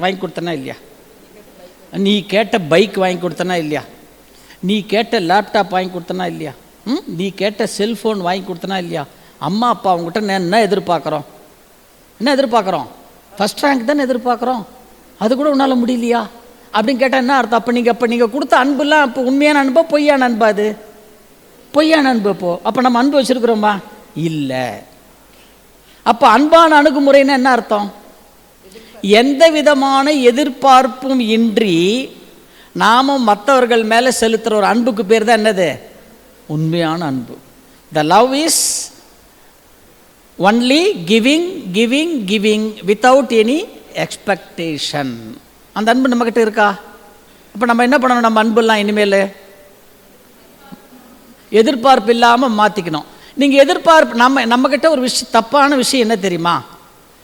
வாங்கி கொடுத்தனா இல்லையா? நீ கேட்ட பைக் வாங்கி கொடுத்தனா இல்லையா? நீ கேட்ட லேப்டாப் வாங்கி கொடுத்தனா இல்லையா? ம்? நீ கேட்ட செல்ஃபோன் வாங்கி கொடுத்தனா இல்லையா? அம்மா அப்பா அவங்ககிட்ட நான் என்ன எதிர்பார்க்குறோம்? என்ன எதிர்பார்க்குறோம்? ஃபஸ்ட் ரேங்க் தானே எதிர்பார்க்குறோம்? அது கூட உன்னால் முடியலையா? அப்படின்னு கேட்டால் என்ன அர்த்தம்? அப்போ நீங்கள் அப்போ நீங்கள் கொடுத்த அன்புலாம் இப்போ உண்மையான அன்பா பொய்யான அன்பா அது? பொய்யான அன்பு இப்போ அப்போ நம்ம அன்பு வச்சுருக்குறோமா? இல்லை. அப்போ அன்பான அணுகுமுறைன்னா என்ன அர்த்தம்? எந்த விதமான எதிர்பார்ப்பும் இன்றி நாமும் மற்றவர்கள் மேலே செலுத்துகிற ஒரு அன்புக்கு பேர் தான் என்னது? உண்மையான அன்பு. The love is only giving giving giving without any expectation அந்த அன்பு நம்மக்கிட்ட இருக்கா? இப்போ நம்ம என்ன பண்ணணும்? நம்ம அன்புலாம் இனிமேல் எதிர்பார்ப்பு இல்லாமல் மாற்றிக்கணும் நீங்கள் எதிர்பார்ப்பு நம்ம நம்மக்கிட்ட ஒரு விஷயம் தப்பான விஷயம் என்ன தெரியுமா?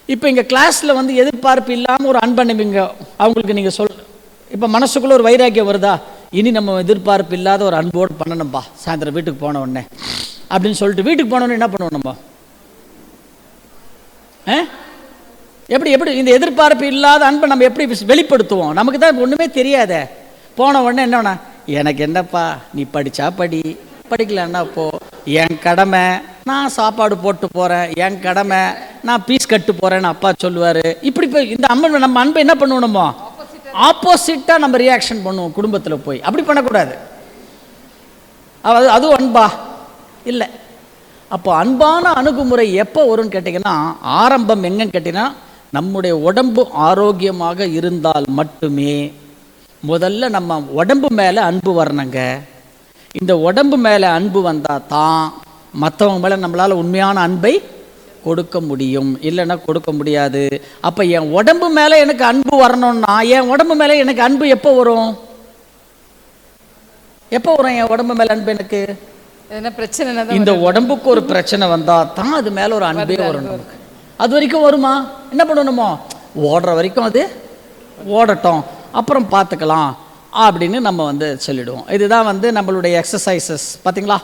இப்போ இங்கே கிளாஸில் வந்து எதிர்பார்ப்பு இல்லாமல் ஒரு அன்பண்ணுவீங்க. அவங்களுக்கு நீங்கள் சொல் இப்போ மனசுக்குள்ளே ஒரு வைராக்கியம் வருதா? இனி நம்ம எதிர்பார்ப்பு இல்லாத ஒரு அன்போடு பண்ணணும்பா. சாயந்தரம் வீட்டுக்கு போன உடனே. அப்படின்னு சொல்லிட்டு வீட்டுக்கு போனோடனே என்ன பண்ணுவோம் நம்ம? ஆ? எப்படி எப்படி? இந்த எதிர்பார்ப்பு இல்லாத அன்பை நம்ம எப்படி வெளிப்படுத்துவோம்? நமக்கு தான் ஒன்றுமே தெரியாதே. போன உடனே என்னன்னா எனக்கு என்னப்பா? நீ படித்தா படி. படிக்கலன்னா போ. என் கடமை நான் சாப்பாடு போட்டு போகிறேன் என் கடமை நான் பீஸ் கட்டு போகிறேன்னு அப்பா சொல்லுவார். இப்படி போய் இந்த அம்மன் நம்ம அன்பை என்ன பண்ணுவோம் ஆப்போசிட்டாக நம்ம ரியாக்ஷன் பண்ணுவோம் குடும்பத்தில் போய். அப்படி பண்ணக்கூடாது. அது அதுவும் அன்பா? இல்லை. அப்போ அன்பான அணுகுமுறை எப்போ வரும்னு கேட்டிங்கன்னா ஆரம்பம் எங்கன்னு கேட்டிங்கன்னா நம்முடைய உடம்பு ஆரோக்கியமாக இருந்தால் மட்டுமே. முதல்ல நம்ம உடம்பு மேலே அன்பு வரணுங்க. இந்த உடம்பு மேலே அன்பு வந்தால் தான் மற்றவங்க மேலே நம்மளால் உண்மையான அன்பை கொடுக்க முடியும். இல்லைன்னா கொடுக்க முடியாது. அப்போ என் உடம்பு மேலே எனக்கு அன்பு வரணும்னா என் உடம்பு மேலே எனக்கு அன்பு எப்போ வரும்? எப்போ வரும் என் உடம்பு மேலே அன்பு எனக்கு? தான் இந்த உடம்புக்கு ஒரு பிரச்சனை வந்தா தான் அது மேல ஒரு அன்பே வரும் நமக்கு. அது வரைக்கும் வருமா? என்ன பண்ணணுமோ? ஓடுற வரைக்கும் அது ஓடட்டும். அப்புறம் பார்த்துக்கலாம் அப்படின்னு நம்ம வந்து சொல்லிடுவோம். இதுதான் வந்து நம்மளுடைய எக்ஸசைசஸ் பார்த்தீங்களா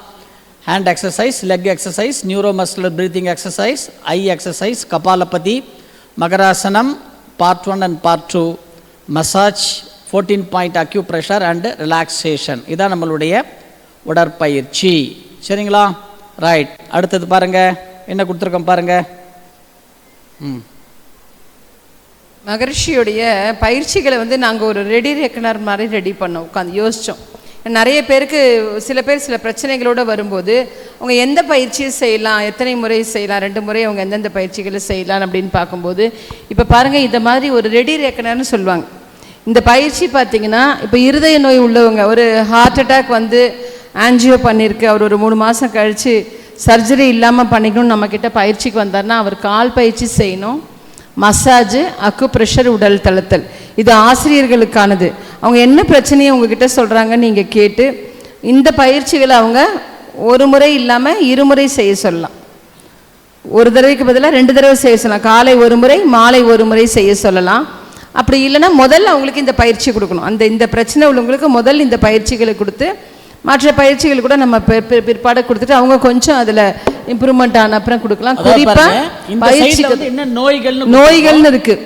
hand exercise leg exercise neuromuscular breathing exercise eye exercise kapalbhati மகராசனம் part one and part two massage fourteen point acupressure and relaxation இதான் நம்மளுடைய உடற்பயிற்சி. சரிங்களா? ரைட் அடுத்தது பாருங்கள் என்ன கொடுத்துருக்கோம் பாருங்கள் ம். மகரிஷியுடைய பயிற்சிகளை வந்து நாங்கள் ஒரு ரெடி ரெக்கனர் மாதிரி ரெடி பண்ணோம் உட்காந்து யோசித்தோம் நிறைய பேருக்கு சில பேர் சில பிரச்சனைகளோட வரும்போது அவங்க எந்த பயிற்சியை செய்யலாம்? எத்தனை முறை செய்யலாம்? ரெண்டு முறை அவங்க எந்தெந்த பயிற்சிகளை செய்யலாம்? அப்படின்னு பார்க்கும்போது இப்போ பாருங்கள் இந்த மாதிரி ஒரு ரெடி ரெக்கனர்னு சொல்லுவாங்க. இந்த பயிற்சி பார்த்தீங்கன்னா இப்போ இருதய நோய் உள்ளவங்க ஒரு ஹார்ட் அட்டாக் வந்து ஆன்ஜியோ பண்ணியிருக்கு அவர் ஒரு மூணு மாதம் கழித்து சர்ஜரி இல்லாமல் பண்ணிக்கணும்னு நம்மக்கிட்ட பயிற்சிக்கு வந்தார்னா அவர் கால் பயிற்சி செய்யணும். மசாஜ் அக்கு ப்ரெஷர் உடல் தளத்தல். இது ஆசிரியர்களுக்கானது. அவங்க என்ன பிரச்சனையை உங்ககிட்ட சொல்கிறாங்கன்னு நீங்கள் கேட்டு இந்த பயிற்சிகளை அவங்க ஒரு முறை இல்லாமல் இருமுறை செய்ய சொல்லலாம். ஒரு தடவைக்கு பதிலாக ரெண்டு தடவை செய்ய சொல்லலாம். காலை ஒரு முறை மாலை ஒரு முறை செய்ய சொல்லலாம். அப்படி இல்லைன்னா முதல்ல அவங்களுக்கு இந்த பயிற்சி கொடுக்கணும். அந்த இந்த பிரச்சனை உள்ளவங்களுக்கு முதல் இந்த பயிற்சிகளை கொடுத்து மற்ற பயிற்சிகள் கூட நம்ம பிற்- பிற்பாடு கொடுத்துட்டு அவங்க கொஞ்சம் அதில் இம்ப்ரூவ்மெண்ட் ஆன அப்புறம் கொடுக்கலாம். பயிற்சிக்கு வந்து என்ன நோய்கள்னு நோய்கள்னு இருக்கு.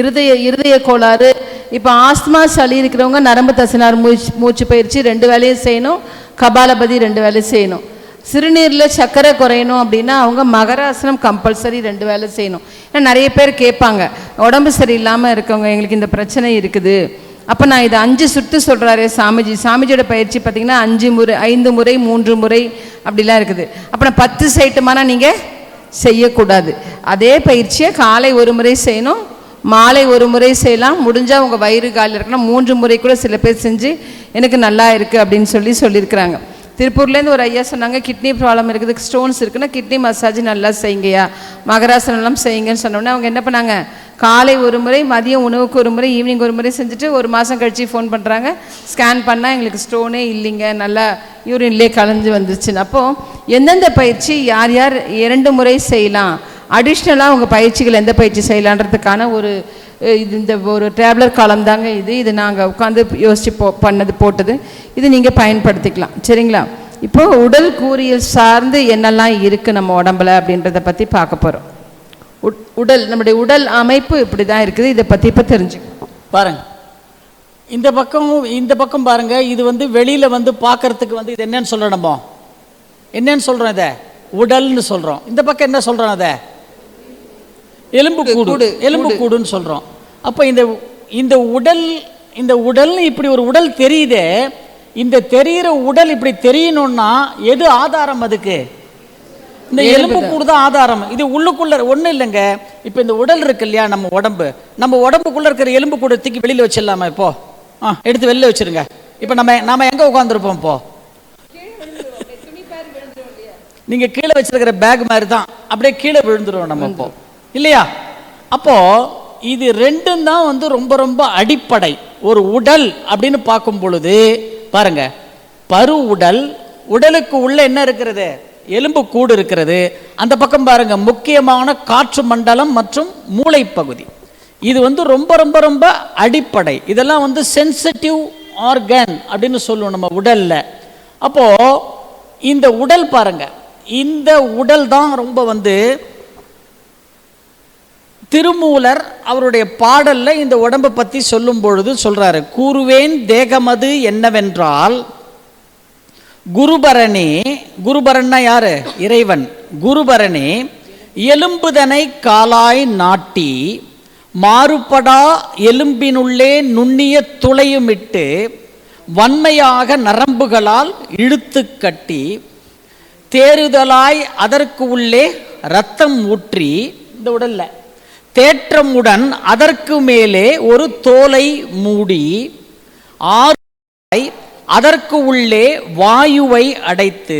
இருதய இருதய கோளாறு. இப்போ ஆஸ்துமா சளி இருக்கிறவங்க நரம்பு தசனார் மூச்சு மூச்சு பயிற்சி ரெண்டு வேலையும் செய்யணும். கபாலபதி ரெண்டு வேலையும் செய்யணும். சிறுநீரில் சர்க்கரை குறையணும் அப்படின்னா அவங்க மகராசனம் கம்பல்சரி ரெண்டு வேலை செய்யணும். ஏன்னா நிறைய பேர் கேட்பாங்க உடம்பு சரியில்லாமல் இருக்கவங்க எங்களுக்கு இந்த பிரச்சனை இருக்குது. அப்போ நான் இதை அஞ்சு சுட்டு சொல்கிறாரு சாமிஜி. சாமிஜியோட பயிற்சி பார்த்தீங்கன்னா அஞ்சு முறை ஐந்து முறை மூன்று முறை அப்படிலாம் இருக்குது. அப்போ நான் பத்து சைட்டுமானா நீங்கள் செய்யக்கூடாது. அதே பயிற்சியை காலை ஒரு முறை செய்யணும் மாலை ஒரு முறை செய்யலாம் முடிஞ்சால் உங்கள் வயிறு காலில் இருக்கணும். மூன்று முறை கூட சில பேர் செஞ்சு எனக்கு நல்லா இருக்குது அப்படின்னு சொல்லி சொல்லியிருக்கிறாங்க. திருப்பூர்லேருந்து ஒரு ஐயா சொன்னாங்க கிட்னி ப்ராப்ளம் இருக்குது ஸ்டோன்ஸ் இருக்குன்னா கிட்னி மசாஜ் நல்லா செய்யுங்கயா மகராசனம்லாம் செய்யுங்கன்னு சொன்னோன்னே அவங்க என்ன பண்ணாங்க? காலை ஒரு முறை மதியம் உணவுக்கு ஒரு முறை ஈவினிங் ஒரு முறை செஞ்சுட்டு ஒரு மாதம் கழித்து ஃபோன் பண்ணுறாங்க ஸ்கேன் பண்ணால் எங்களுக்கு ஸ்டோனே இல்லைங்க. நல்லா யூரின்லேயே கலந்து வந்துருச்சுன்னு. அப்போது எந்தெந்த பயிற்சி யார் யார் இரண்டு முறை செய்யலாம்? அடிஷ்னலாக உங்கள் பயிற்சிகள் எந்த பயிற்சி செய்யலான்றதுக்கான ஒரு இது இந்த ஒரு டேப்லர் காலம் தாங்க இது. இது நாங்கள் உட்காந்து யோசித்து போ பண்ணது போட்டது. இது நீங்கள் பயன்படுத்திக்கலாம். சரிங்களா? இப்போ உடல் கூறியல் சார்ந்து என்னெல்லாம் இருக்குது நம்ம உடம்புல அப்படின்றத பற்றி பார்க்க போகிறோம் உடல் நம்முடைய உடல் அமைப்பு இப்படி தான் இருக்குது. இதை பற்றி இப்போ தெரிஞ்சுக்கணும். பாருங்க. இந்த பக்கம் இந்த பக்கம் பாருங்க. இது வந்து வெளியில வந்து பார்க்கறதுக்கு வந்து இது என்னன்னு சொல்றோம் நம்ம. என்னன்னு சொல்றோம் இதை? உடல்னு சொல்றோம். இந்த பக்கம் என்ன சொல்றோம் அதை? எலும்பு கூடு. எலும்பு கூடு. கூடுன்னு சொல்றோம். அப்போ இந்த இந்த உடல் இந்த உடல்னு இப்படி ஒரு உடல் தெரியுதே. இந்த தெரியிற உடல் இப்படி தெரியணும்னா எது ஆதாரம் அதுக்கு? இந்த எலும்பு கூடு தான் ஆதாரம்? இது உள்ளுக்குள்ள ஒண்ணும் இல்லைங்க. இப்போ இந்த உடல் இருக்கு இல்லையா நம்ம உடம்பு? நம்ம உடம்புக்குள்ள இருக்கிற எலும்பு கூட தூக்கி வெளியில வச்சிடலாமா இப்போ? ஆ எடுத்து வெளியில வச்சிருங்க. இப்போ நம்ம நாம எங்க உட்காந்துருப்போம் இப்போ? நீங்க கீழே வச்சிருக்கிற பேக் மாதிரி தான் அப்படியே கீழே விழுந்துரும் நம்ம இப்போ. இல்லையா? அப்போ இது ரெண்டும் தான் வந்து ரொம்ப ரொம்ப அடிப்படை. ஒரு உடல் அப்படின்னு பார்க்கும் பொழுது பாருங்க. பரு உடல் உடலுக்கு உள்ள என்ன இருக்கிறது? எலும்பு கூடு இருக்கிறது. அந்த பக்கம் பாருங்கள் முக்கியமான காற்று மண்டலம் மற்றும் மூளை பகுதி இது வந்து ரொம்ப ரொம்ப ரொம்ப அடிப்படை. இதெல்லாம் வந்து சென்சிட்டிவ் ஆர்கன் அப்படின்னு சொல்லுவோம் நம்ம உடலில். அப்போது இந்த உடல் பாருங்க இந்த உடல் தான் ரொம்ப வந்து திருமூலர் அவருடைய பாடலில் இந்த உடம்பை பற்றி சொல்லும் பொழுது சொல்கிறாரு கூறுவேன் தேகமது என்னவென்றால் குருபரணி குருபரன்னா யாரு? இறைவன். குருபரனே எலும்புதனை காலாய் நாட்டி மாறுபடா எலும்பினுள்ளே நுண்ணிய துளையுமிட்டு வன்மையாக நரம்புகளால் இழுத்து கட்டி தேறுதலாய் அதற்கு உள்ளே ரத்தம் ஊற்றி இந்த உடல்ல தேற்றமுடன் அதற்கு மேலே ஒரு தோலை மூடி ஆறு அதற்கு உள்ளே வாயுவை அடைத்து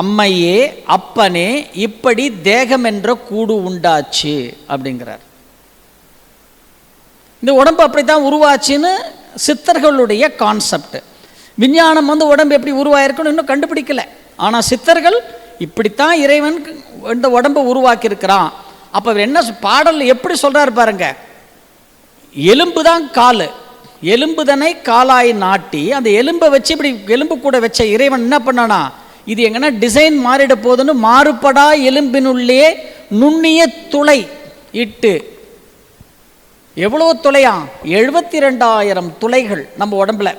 அம்மையே அப்பனே இப்படி தேகம் என்ற கூடு உண்டாச்சு அப்படிங்கிறார். இந்த உடம்பு அப்படித்தான் உருவாச்சுன்னு சித்தர்களுடைய கான்செப்ட் விஞ்ஞானம் வந்து உடம்பு எப்படி உருவாயிருக்குன்னு இன்னும் கண்டுபிடிக்கல. ஆனால் சித்தர்கள் இப்படித்தான் இறைவன் இந்த உடம்பை உருவாக்கியிருக்கிறான். அப்போ என்ன பாடல் எப்படி சொல்கிறார் பாருங்க. எலும்பு தான் கால். எலும்புதனை காலாய் நாட்டி அந்த எலும்பை வச்சு இப்படி எலும்பு கூட வச்ச இறைவன் என்ன பண்ணானா இது எங்கன்னா டிசைன் மாறிட போகுதுன்னு மாறுபடா எலும்பினுள்ளே நுண்ணிய துளை இட்டு எவ்வளோ துளையா? எழுபத்தி ரெண்டாயிரம் துளைகள் நம்ம உடம்புல.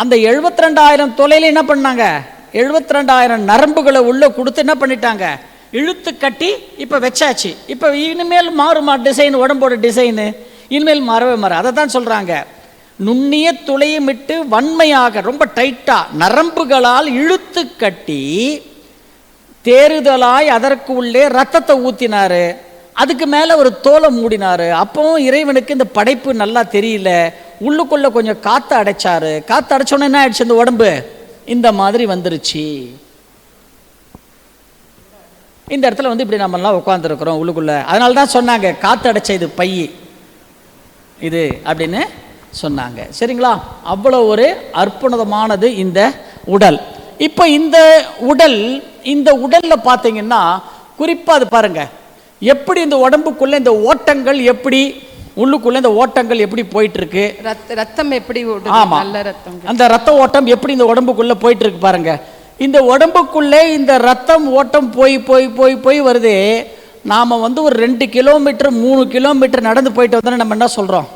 அந்த எழுபத்தி ரெண்டாயிரம் துளையில என்ன பண்ணாங்க? எழுபத்தி ரெண்டாயிரம் நரம்புகளை உள்ளே கொடுத்து என்ன பண்ணிட்டாங்க? இழுத்து கட்டி இப்போ வச்சாச்சு. இப்போ இனிமேல் மாறுமா டிசைன் உடம்போட டிசைனு இனிமேல் மாறவே மாற. அதை தான் சொல்கிறாங்க நுண்ணிய துளையமிட்டு வன்மையாக ரொம்ப டைட்டாக நரம்புகளால் இழுத்து கட்டி தேறுதலாய் அதற்கு உள்ளே ரத்தத்தை ஊத்தினாரு. அதுக்கு மேலே ஒரு தோலை மூடினார். அப்பவும் இறைவனுக்கு இந்த படைப்பு நல்லா தெரியல. உள்ளுக்குள்ளே கொஞ்சம் காற்று அடைச்சார். காற்று அடைச்சோன்னே என்ன ஆயிடுச்சு? இந்த உடம்பு. இந்த மாதிரி வந்துருச்சு. இந்த இடத்துல வந்து இப்படி நம்மலாம் உட்காந்துருக்குறோம் உள்ளுக்குள்ளே. அதனால தான் சொன்னாங்க காற்று அடைச்ச இது பை. இது அப்படின்னு சொன்னாங்க. சரிங்களா? அவ்வளோ ஒரு அற்புதமானது இந்த உடல். இப்போ இந்த உடல் இந்த உடல்ல பார்த்தீங்கன்னா குறிப்பாக அது பாருங்க. எப்படி இந்த உடம்புக்குள்ள இந்த ஓட்டங்கள் எப்படி உள்ளுக்குள்ள இந்த ஓட்டங்கள் எப்படி போயிட்டு இருக்கு ரத்த ரத்தம் எப்படி ஓடுது? ஆமா. நல்ல ரத்தம். அந்த ரத்த ஓட்டம் எப்படி இந்த உடம்புக்குள்ள போயிட்டு இருக்கு பாருங்க. இந்த உடம்புக்குள்ளே இந்த ரத்தம் ஓட்டம் போய் போய் போய் போய் வருது. நாம வந்து ஒரு ரெண்டு கிலோமீட்டர் மூணு கிலோமீட்டர் நடந்து போயிட்டு வந்தோன்னா நம்ம என்ன சொல்றோம்?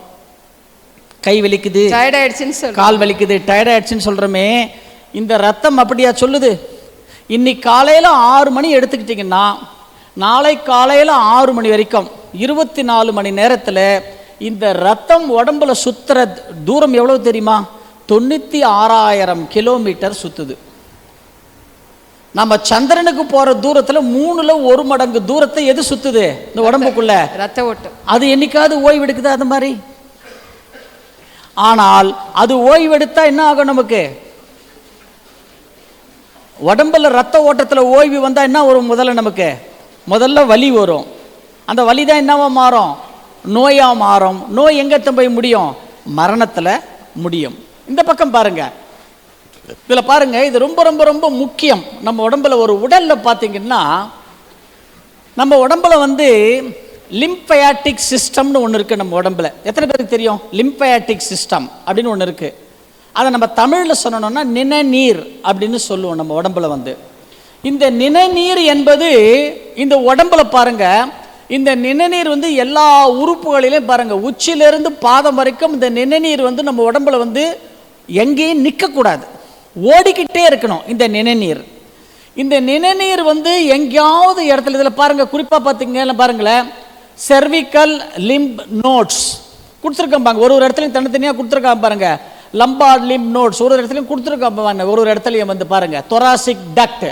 கை வலிக்குது டயர்ட் ஆயிடுச்சுன்னு கால் வலிக்குது டயர்ட் ஆயிடுச்சுன்னு சொல்றோமே. இந்த ரத்தம் அப்படியா சொல்லுது? இன்னைக்கு காலையில ஆறு மணி எடுத்துக்கிட்டிங்கன்னா நாளை காலையில ஆறு மணி வரைக்கும் இருபத்தி நாலு மணி நேரத்துல இந்த ரத்தம் உடம்புல சுத்துற தூரம் எவ்வளவு தெரியுமா? தொண்ணூத்தி ஆறாயிரம் கிலோமீட்டர் சுத்துது. நம்ம சந்திரனுக்கு போற தூரத்துல மூணுல ஒரு மடங்கு தூரத்தை எது சுத்துது? இந்த உடம்புக்குள்ள. ரத்த ஓட்டம். அது என்னைக்காவது ஓய்வெடுக்குதா அது மாதிரி? ஆனால் அது ஓய்வெடுத்தா என்ன ஆகும் நமக்கு? உடம்புல ரத்த ஓட்டத்தில் ஓய்வு வந்தால் என்ன வரும் முதல்ல நமக்கு? முதல்ல வலி வரும். அந்த வலி தான் என்னவா மாறும்? நோயாக மாறும். நோய் எங்கே போய் முடியும்? மரணத்தில் முடியும். இந்த பக்கம் பாருங்க. இதில் பாருங்க இது ரொம்ப ரொம்ப ரொம்ப முக்கியம். நம்ம உடம்புல ஒரு உடலில் பார்த்தீங்கன்னா நம்ம உடம்புல வந்து லிம்பயாட்டிக் சிஸ்டம்னு ஒன்று இருக்குது நம்ம உடம்புல. எத்தனை பேருக்கு தெரியும்? லிம்பயாட்டிக் சிஸ்டம் அப்படின்னு ஒன்று இருக்குது அதை நம்ம தமிழில் சொல்லணும்னா நிணநீர் அப்படின்னு சொல்லுவோம் நம்ம உடம்புல வந்து. இந்த நிணநீர் என்பது இந்த உடம்புல பாருங்க இந்த நிணநீர் வந்து எல்லா உறுப்புகளிலும் பாருங்க உச்சியிலிருந்து பாதம் வரைக்கும் இந்த நிணநீர் வந்து நம்ம உடம்புல வந்து எங்கேயும் நிற்கக்கூடாது ஓடிக்கிட்டே இருக்கணும் இந்த நிணநீர். இந்த நிணநீர் வந்து எங்கேயாவது இடத்துல இதில் பாருங்கள் குறிப்பாக பார்த்தீங்கன்னா பாருங்களேன். செர்விக்கல் லிம்ப் நோட்ஸ் கொடுத்துருக்கேன் பாருங்க. ஒரு ஒரு இடத்துலையும் தனித்தனியாக கொடுத்துருக்காங்க பாருங்க. லம்பார்ட் லிம்ப் நோட்ஸ் ஒரு ஒரு இடத்துலையும் கொடுத்துருக்காங்க பாருங்க. ஒரு ஒரு இடத்துலையும் வந்து பாருங்க. தொராசிக் டக்ட்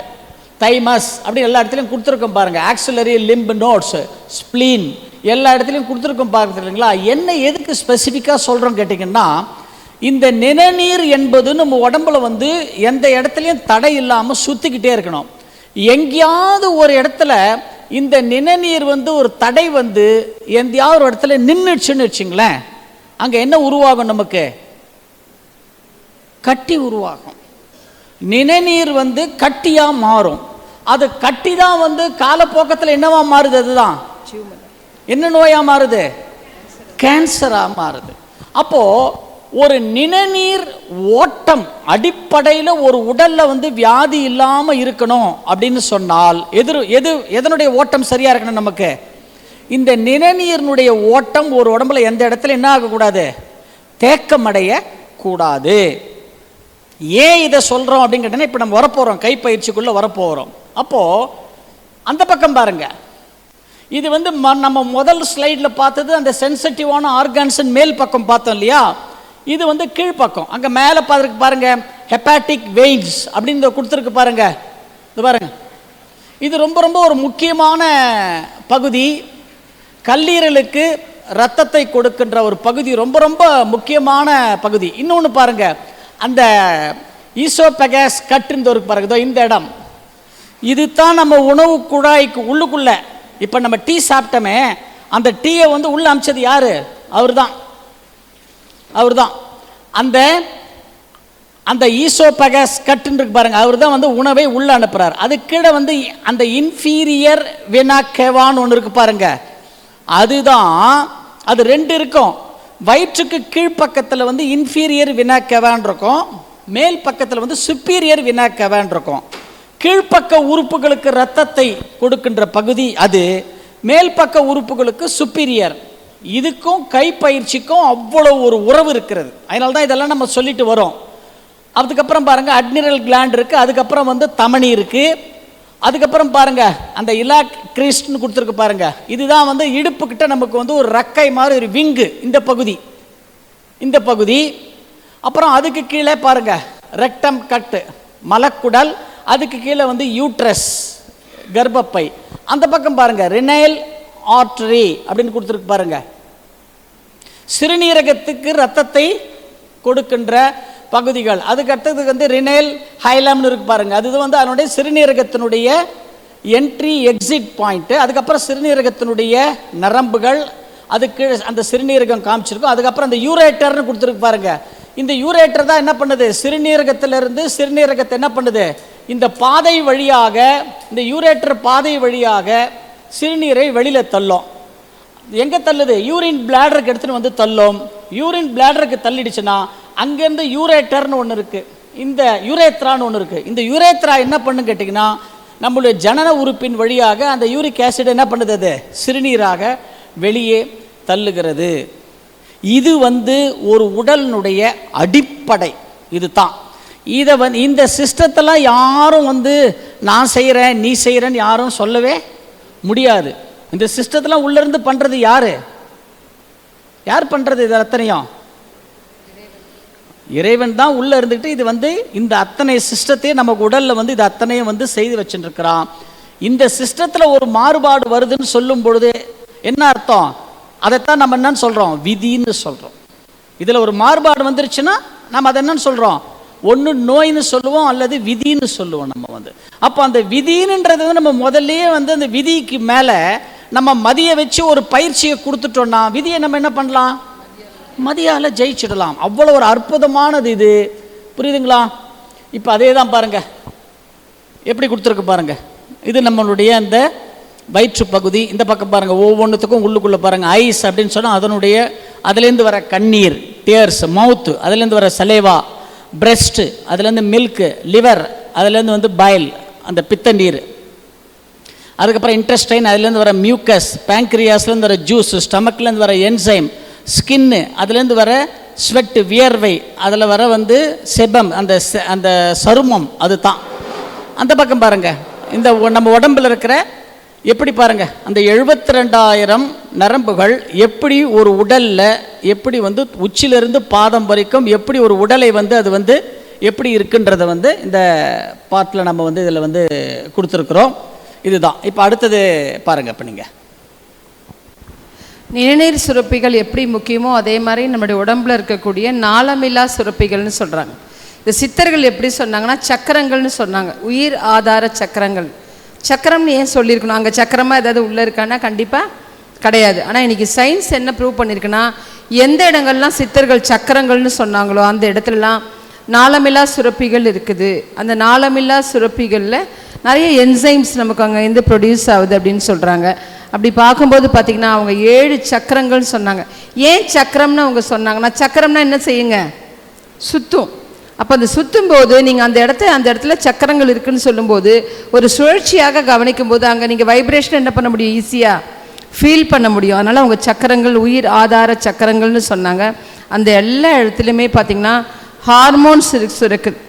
தைமஸ் அப்படி எல்லா இடத்துலையும் கொடுத்துருக்கோம் பாருங்க. ஆக்சிலரி லிம்ப் நோட்ஸ் ஸ்ப்ளீன் எல்லா இடத்துலையும் கொடுத்துருக்கோம் பார்க்குறீங்களா என்ன எதுக்கு ஸ்பெசிஃபிக்காக சொல்கிறோம் கேட்டிங்கன்னா இந்த நிணநீர் என்பது நம்ம உடம்புல வந்து எந்த இடத்துலையும் தடை இல்லாமல் சுற்றிக்கிட்டே இருக்கணும். எங்கேயாவது ஒரு இடத்துல இந்த நிணநீர் வந்து ஒரு தடை வந்து எங்கேயாவது ஒரு இடத்துல நின்றுச்சுன்னு வச்சுங்களேன் அங்கே என்ன உருவாகும் நமக்கு? கட்டி உருவாகும். நிணநீர் வந்து கட்டியாக மாறும். அது கட்டி தான் வந்து காலப்போக்கத்தில் என்னவா மாறுது அதுதான்? என்ன நோயா மாறுது? கேன்சரா மாறுது. அப்போ ஒரு நிணநீர் ஓட்டம் அடிப்படையில் ஒரு உடலில் வந்து வியாதி இல்லாமல் இருக்கணும் அப்படின்னு சொன்னால் எதிர் எது எதனுடைய ஓட்டம் சரியாக இருக்கணும் நமக்கு? இந்த நிணநீரினுடைய ஓட்டம் ஒரு உடம்புல எந்த இடத்துல என்ன ஆகக்கூடாது? தேக்கமடைய கூடாது. ஏன் இதை சொல்கிறோம் அப்படின்னு கேட்டீங்கன்னா இப்போ நம்ம வரப்போகிறோம் கைப்பயிற்சிக்குள்ளே வரப்போகிறோம் அப்போது அந்த பக்கம் பாருங்கள் இது வந்து ம- நம்ம முதல் ஸ்லைடில் பார்த்தது அந்த சென்சிட்டிவான ஆர்கான்ஸின் மேல் பக்கம் பார்த்தோம் இல்லையா? இது வந்து கீழ்ப்பக்கம். அங்கே மேலே பார்த்துருக்கு பாருங்கள் ஹெப்பாட்டிக் வெயின்ஸ் அப்படின்னு கொடுத்துருக்கு பாருங்கள் இது பாருங்க. இது ரொம்ப ரொம்ப ஒரு முக்கியமான பகுதி. கல்லீரலுக்கு ரத்தத்தை கொடுக்கின்ற ஒரு பகுதி ரொம்ப ரொம்ப முக்கியமான பகுதி. இன்னொன்று பாருங்கள் அந்த ஈசோபெகஸ் கட்டுன்னு ஒரு பாருங்க. இதோ இந்த இடம். இது தான் நம்ம உணவு குழாய்க்கு உள்ளுக்குள்ளே. இப்போ நம்ம டீ சாப்பிட்டோமே அந்த டீயை வந்து உள்ளே அமிச்சது யார்? அவர் தான் அவர் தான் அந்த அந்த ஈசோபகஸ் கட்டுன்னு இருக்கு பாருங்க அவர் தான் வந்து உணவை உள்ள அனுப்புறார். அது கீழே வந்து அந்த இன்ஃபீரியர் வினாக்கேவான்னு ஒன்று இருக்கு பாருங்க. அதுதான் அது ரெண்டு இருக்கும். வயிற்றுக்கு கீழ்ப்பக்கத்தில் வந்து இன்ஃபீரியர் வினாக்கேவான் இருக்கும். மேல் பக்கத்தில் வந்து சுப்பீரியர் வினாக்கேவான் இருக்கும். கீழ்ப்பக்க உறுப்புகளுக்கு ரத்தத்தை கொடுக்கின்ற பகுதி அது. மேல் பக்க உறுப்புகளுக்கு சுப்பீரியர் இதுக்கும் கைப்பயிற்சிக்கும் அவ்வளோ ஒரு உறவு இருக்கிறது. அதனால தான் இதெல்லாம் நம்ம சொல்லிட்டு வரோம். அதுக்கப்புறம் பாருங்கள் அட்மிரல் கிளாண்ட் இருக்குது அதுக்கப்புறம் வந்து தமணி இருக்குது அதுக்கப்புறம் பாருங்கள் அந்த இலாக் கிறிஸ்ட்னு கொடுத்துருக்கு பாருங்கள் இதுதான் வந்து இடுப்புக்கிட்ட நமக்கு வந்து ஒரு ரக்கை மாதிரி ஒரு விங்கு இந்த பகுதி. இந்த பகுதி. அப்புறம் அதுக்கு கீழே பாருங்கள் ரெக்டம் கட்டு மலக்குடல். அதுக்கு கீழே வந்து யூட்ரஸ் கர்ப்பப்பை. அந்த பக்கம் பாருங்கள் ரினைல் ஆர்டரி அப்படின்னு கொடுத்துருக்கு பாருங்க. சிறுநீரகத்துக்கு ரத்தத்தை கொடுக்கின்ற பகுதிகள். அதுக்கு அடுத்தது வந்து ரினேல் ஹைலாம்னு இருக்கு பாருங்க. அது வந்து அதனுடைய சிறுநீரகத்தினுடைய என்ட்ரி எக்ஸிட் பாயிண்ட்டு அதுக்கப்புறம் சிறுநீரகத்தினுடைய நரம்புகள் அதுக்கு அந்த சிறுநீரகம் காமிச்சிருக்கும். அதுக்கப்புறம் அந்த யூரேட்டர்னு கொடுத்துருக்கு பாருங்க. இந்த யூரேட்டர் தான் என்ன பண்ணுது? சிறுநீரகத்திலிருந்து சிறுநீரகத்தை என்ன பண்ணுது? இந்த பாதை வழியாக இந்த யூரேட்டர் பாதை வழியாக சிறுநீரை வெளியில் தள்ளும். எங்கே தள்ளுது? யூரின் பிளாடருக்கு எடுத்துன்னு வந்து தள்ளும். யூரின் பிளாடருக்கு தள்ளிடுச்சுன்னா அங்கேருந்து யூரேட்டர்னு ஒன்று இருக்குது இந்த யூரேத்ரான்னு ஒன்று இருக்குது இந்த யூரேத்ரா என்ன பண்ணு கேட்டிங்கன்னா நம்மளுடைய ஜனன உறுப்பின் வழியாக அந்த யூரிக் ஆசிட் என்ன பண்ணுது அது? சிறுநீராக வெளியே தள்ளுகிறது. இது வந்து ஒரு உடலினுடைய அடிப்படை. இதுதான். இதை வந்து இந்த சிஸ்டத்தெல்லாம் யாரும் வந்து நான் செய்கிறேன் நீ செய்கிறேன்னு யாரும் சொல்லவே முடியாது. இந்த சிஸ்டத்தெல்லாம் உள்ளேருந்து பண்ணுறது யாரு? யார் பண்ணுறது இது அத்தனையும்? இறைவன் தான் உள்ளே இருந்துக்கிட்டு இது வந்து இந்த அத்தனை சிஸ்டத்தையும் நமக்கு உடலில் வந்து இது அத்தனையும் வந்து செய்து வச்சுருக்கிறான். இந்த சிஸ்டத்தில் ஒரு மாறுபாடு வருதுன்னு சொல்லும் பொழுது என்ன அர்த்தம்? அதைத்தான் நம்ம என்னன்னு சொல்கிறோம் விதின்னு சொல்கிறோம் இதில் ஒரு மாறுபாடு வந்துருச்சுன்னா நம்ம அதை என்னன்னு சொல்கிறோம் ஒன்று நோயின்னு சொல்லுவோம் அல்லது விதின்னு சொல்லுவோம் நம்ம வந்து. அப்போ அந்த விதின்றது வந்து நம்ம முதல்லயே வந்து அந்த விதிக்கு மேலே நம்ம மதியை வச்சு ஒரு பயிற்சியை கொடுத்துட்டோம்னா விதியை நம்ம என்ன பண்ணலாம்? மதியால் ஜெயிச்சிடலாம். அவ்வளோ ஒரு அற்புதமானது இது. புரியுதுங்களா? இப்போ அதே தான் பாருங்க. எப்படி கொடுத்துருக்கு பாருங்க. இது நம்மளுடைய அந்த வயிற்று பகுதி. இந்த பக்கம் பாருங்க ஒவ்வொன்றுத்துக்கும் உள்ளுக்குள்ளே பாருங்க. ஐஸ் அப்படின்னு சொன்னால் அதனுடைய அதுலேருந்து வர கண்ணீர் டேர்ஸ் மவுத்து அதுலேருந்து வர சலேவா பிரெஸ்ட்டு அதுலேருந்து மில்க்கு லிவர் அதுலேருந்து வந்து பயல் அந்த பித்த நீர் அதுக்கப்புறம் இன்ட்ரெஸ்டைன் அதுலேருந்து வர மியூக்கஸ் பேங்க்ரியாஸ்லேருந்து வர ஜூஸ் ஸ்டமக்லேருந்து வர என்சைம் ஸ்கின்னு அதுலேருந்து வர ஸ்வெட்டு வியர்வை அதில் வர வந்து செபம் அந்த அந்த சருமம் அது தான் அந்த பக்கம் பாருங்கள் இந்த நம்ம உடம்புல இருக்கிற எப்படி பாருங்க அந்த எழுபத்தி ரெண்டாயிரம் நரம்புகள் எப்படி ஒரு உடலில் எப்படி வந்து உச்சிலிருந்து பாதம் வரைக்கும் எப்படி ஒரு உடலை வந்து அது வந்து எப்படி இருக்குன்றத வந்து இந்த பாட்டில் நம்ம வந்து இதில் வந்து கொடுத்துருக்குறோம். இதுதான். இப்போ அடுத்தது பாருங்க இப்போ நீங்கள் நிணநீர் சுரப்பிகள் எப்படி முக்கியமோ அதே மாதிரி நம்முடைய உடம்புல இருக்கக்கூடிய நாளமில்லா சுரப்பிகள்னு சொல்கிறாங்க இந்த சித்தர்கள் எப்படி சொன்னாங்கன்னா சக்கரங்கள்னு சொன்னாங்க. உயிர் ஆதார சக்கரங்கள். சக்கரம்னு ஏன் சொல்லியிருக்கணும்? அங்கே சக்கரமாக ஏதாவது உள்ளே இருக்கான்னா கண்டிப்பாக கிடையாது. ஆனால் இன்றைக்கி சயின்ஸ் என்ன ப்ரூவ் பண்ணியிருக்குன்னா எந்த இடங்கள்லாம் சித்தர்கள் சக்கரங்கள்னு சொன்னாங்களோ அந்த இடத்துலலாம் நாளமில்லா சுரப்பிகள் இருக்குது. அந்த நாளமில்லா சுரப்பிகளில் நிறைய என்சைம்ஸ் நமக்கு அங்கே இருந்து ப்ரொடியூஸ் ஆகுது அப்படின்னு சொல்கிறாங்க அப்படி பார்க்கும்போது பார்த்திங்கன்னா அவங்க ஏழு சக்கரங்கள்னு சொன்னாங்க. ஏன் சக்கரம்னு அவங்க சொன்னாங்கன்னா சக்கரம்னா என்ன செய்யுங்க? சுத்தும். அப்போ அந்த சுற்றும் போது நீங்கள் அந்த இடத்த அந்த இடத்துல சக்கரங்கள் இருக்குதுன்னு சொல்லும்போது ஒரு சுழற்சியாக கவனிக்கும் போது அங்கே நீங்கள் வைப்ரேஷன் என்ன பண்ண முடியும்? ஈஸியாக ஃபீல் பண்ண முடியும். அதனால் அவங்க சக்கரங்கள் உயிர் ஆதார சக்கரங்கள்னு சொன்னாங்க. அந்த எல்லா இடத்துலையுமே பார்த்திங்கன்னா ஹார்மோன்ஸ் இருக்கு சுரக்குது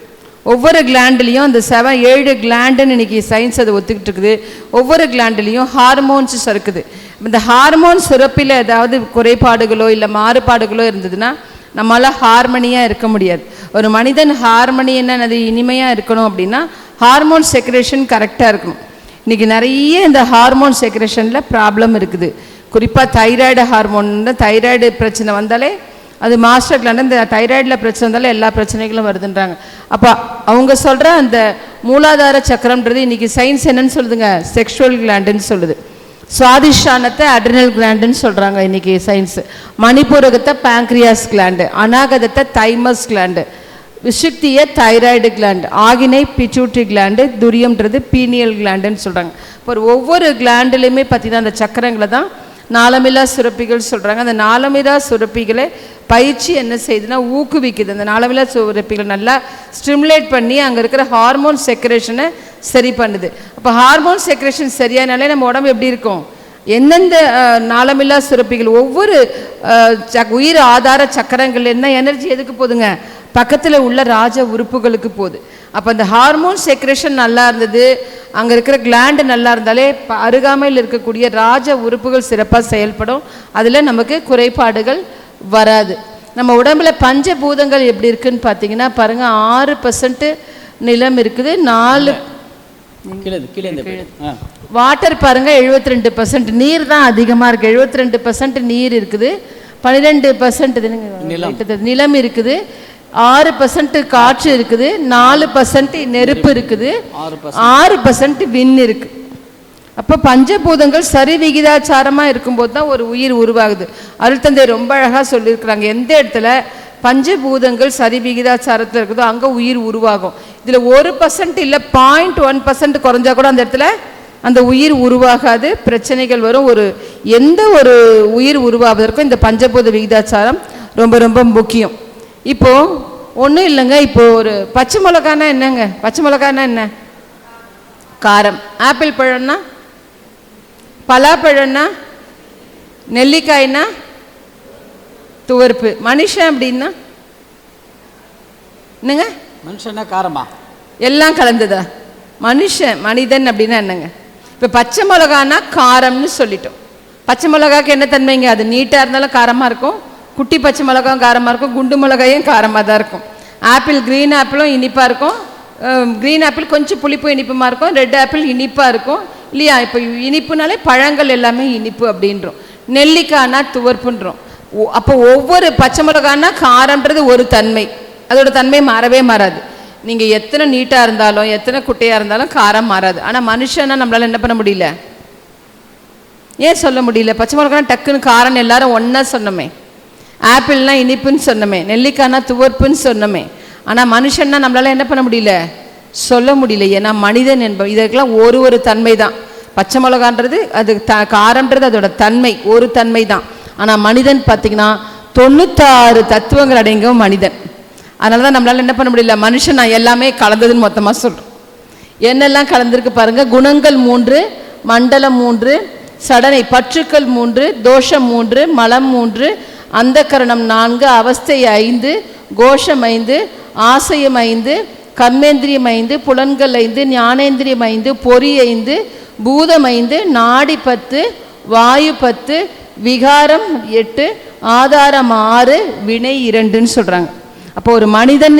ஒவ்வொரு கிளாண்டுலேயும் அந்த செவன் ஏழு கிளாண்டுன்னு இன்னைக்கு சயின்ஸ் அதை ஒத்துக்கிட்டு இருக்குது. ஒவ்வொரு கிளாண்டுலேயும் ஹார்மோன்ஸ் சுரக்குது. இந்த ஹார்மோன் சுரப்பில் ஏதாவது குறைபாடுகளோ இல்லை மாறுபாடுகளோ இருந்ததுன்னா நம்மளால் ஹார்மனியாக இருக்க முடியாது. ஒரு மனிதன் ஹார்மனி என்னது? இனிமையாக இருக்கணும் அப்படின்னா ஹார்மோன் செக்ரேஷன் கரெக்டாக இருக்கணும். இன்றைக்கி நிறைய இந்த ஹார்மோன் செக்ரேஷனில் ப்ராப்ளம் இருக்குது. குறிப்பாக தைராய்டு ஹார்மோன் தைராய்டு பிரச்சனை வந்தாலே அது மாஸ்டர் கிளாண்ட் இந்த தைராய்டில் பிரச்சனை இருந்தாலும் எல்லா பிரச்சனைகளும் வருதுன்றாங்க. அப்போ அவங்க சொல்கிற அந்த மூலாதார சக்கரம்ன்றது இன்றைக்கி சயின்ஸ் என்னன்னு சொல்லுதுங்க? செக்ஷுவல் கிளாண்டுன்னு சொல்லுது. சுவாதிஷ்டானத்தை அட்ரினல் கிளாண்டுன்னு சொல்கிறாங்க இன்றைக்கி சயின்ஸ் மணிப்பூரகத்தை பேங்க்ரியாஸ் கிளாண்டு அநாகதத்தை தைமஸ் கிளாண்டு விசுக்திய தைராய்டு கிளாண்டு ஆகினை பிச்சூட்ரி கிளாண்டு துரியம்ன்றது பீனியல் கிளாண்டுன்னு சொல்கிறாங்க இப்போ ஒவ்வொரு கிளாண்டுலேயுமே பார்த்தீங்கன்னா அந்த சக்கரங்களை தான் நாளமில்லா சுரப்பிகள் சொல்கிறாங்க அந்த நாளமில்லா சுரப்பிகளை பயிற்சி என்ன செய்யுதுன்னா ஊக்குவிக்குது. அந்த நாளமில்லா சுரப்பிகள் நல்லா ஸ்டிமுலேட் பண்ணி அங்கே இருக்கிற ஹார்மோன் செக்ரேஷனை சரி பண்ணுது. அப்போ ஹார்மோன் செக்ரேஷன் சரியானாலே நம்ம உடம்பு எப்படி இருக்கும்? எந்தெந்த நாளமில்லா சுரப்பிகள் ஒவ்வொரு உயிர் ஆதார சக்கரங்கள் என்ன எனர்ஜி எதுக்கு போதுங்க? பக்கத்தில் உள்ள ராஜ உறுப்புகளுக்கு போகுது. அப்போ அந்த ஹார்மோன் செக்ரேஷன் நல்லா இருந்தது. அங்கே இருக்கிற கிளாண்டு நல்லா இருந்தாலே அருகாமையில் இருக்கக்கூடிய ராஜ உறுப்புகள் சிறப்பாக செயல்படும். அதில் நமக்கு குறைபாடுகள் வராது. நம்ம உடம்புல பஞ்சபூதங்கள் எப்படி இருக்குன்னு பார்த்தீங்கன்னா பாருங்கள் ஆறு பர்சன்ட் நிலம் இருக்குது நாலு வாட்டர் பாருங்க 72% ரெண்டு பர்சன்ட் நீர் தான் அதிகமாக இருக்குது 72% ரெண்டு பர்சன்ட் நீர் இருக்குது. பன்னிரெண்டு பர்சன்ட். நிலம் இருக்குது. ஆறு பர்சன்ட் காற்று இருக்குது நாலு பர்சன்ட் நெருப்பு இருக்குது ஆறு பர்சன்ட் விண் இருக்கு. அப்போ பஞ்சபூதங்கள் சரி விகிதாச்சாரமாக இருக்கும்போது தான் ஒரு உயிர் உருவாகுது. அருள்தந்தை ரொம்ப அழகாக சொல்லியிருக்கிறாங்க. எந்த இடத்துல பஞ்சபூதங்கள் சரி விகிதாச்சாரத்தில் இருக்குதோ அங்கே உயிர் உருவாகும். இதில் ஒரு பர்சன்ட் இல்லை பாயிண்ட் ஒன் பர்சன்ட் குறைஞ்சா கூட அந்த இடத்துல அந்த உயிர் உருவாகாது. பிரச்சனைகள் வரும். ஒரு எந்த ஒரு உயிர் உருவாவதற்கும் இந்த பஞ்சபூத விகிதாச்சாரம் ரொம்ப ரொம்ப முக்கியம். இப்போ ஒன்றும் இல்லைங்க இப்போ ஒரு பச்சை மிளகானா என்னங்க? பச்சை மிளகானா என்ன? காரம். ஆப்பிள் பழம்னா? பலாப்பழம்னா? நெல்லிக்காய்னா? துவர்ப்பு. மனுஷன் அப்படின்னா? என்னங்க? மனுஷன்னா காரமா? எல்லாம் கலந்ததா? மனுஷன் மனிதன் அப்படின்னா என்னங்க? இப்போ பச்சை மிளகானா காரம்னு சொல்லிட்டோம். பச்சை மிளகாக்கு என்ன தன்மைங்க? அது நீட்டாக இருந்தாலும் காரமாக இருக்கும். குட்டி பச்சை மிளகாயும் காரமாக இருக்கும் குண்டு மிளகாயும் காரமாக தான் இருக்கும். ஆப்பிள் க்ரீன் ஆப்பிளும் இனிப்பாக இருக்கும். க்ரீன் ஆப்பிள் கொஞ்சம் புளிப்பு இனிப்புமா இருக்கும். ரெட் ஆப்பிள் இனிப்பாக இருக்கும். இல்லையா? இப்போ இனிப்புனாலே பழங்கள் எல்லாமே இனிப்பு அப்படின்றோம். நெல்லிக்காய்னா துவர்ப்புன்றோம். ஒ- அப்போ ஒவ்வொரு பச்சை மிளகான்னா காரம்ன்றது ஒரு தன்மை. அதோட தன்மை மாறவே மாறாது. நீங்கள் எத்தனை நீட்டாக இருந்தாலும் எத்தனை குட்டையாக இருந்தாலும் காரம் மாறாது. ஆனால் மனுஷனா நம்மளால் என்ன பண்ண முடியல? ஏன் சொல்ல முடியல? பச்சை மிளகானா டக்குன்னு காரம் எல்லாரும் ஒன்றா சொன்னோமே. ஆப்பிள்னா இனிப்புன்னு சொன்னோமே நெல்லிக்காய்னா துவர்ப்புன்னு சொன்னோமே. ஆனால் மனுஷன்னா நம்மளால் என்ன பண்ண முடியல? சொல்ல முடியல. ஏன்னா மனிதன் என்ப இதற்கெல்லாம் ஒரு ஒரு தன்மை தான் பச்சை மிளகான்றது அது த காரன்றது அதோட தன்மை ஒரு தன்மை தான் ஆனால் மனிதன் பார்த்தீங்கன்னா தொண்ணூத்தாறு தத்துவங்கள் அடங்கும் மனிதன். அதனால தான் நம்மளால் என்ன பண்ண முடியல? மனுஷன் நான் எல்லாமே கலந்ததுன்னு மொத்தமாக சொல்கிறோம் என்னெல்லாம் கலந்துருக்கு பாருங்கள் குணங்கள் மூன்று மண்டலம் மூன்று சடனை பற்றுக்கள் மூன்று தோஷம் மூன்று மலம் மூன்று அந்தக்கரணம் நான்கு அவஸ்தை ஐந்து கோஷம் ஐந்து ஆசையம் ஐந்து கம்மேந்திரியம் ஐந்து புலன்கள் ஐந்து ஞானேந்திரியம் ஐந்து பொறி ஐந்து பூதம் ஐந்து நாடி பத்து வாயு பத்து விகாரம் எட்டு ஆதாரம் ஆறு வினை இரண்டுன்னு சொல்கிறாங்க அப்போ ஒரு மனிதன்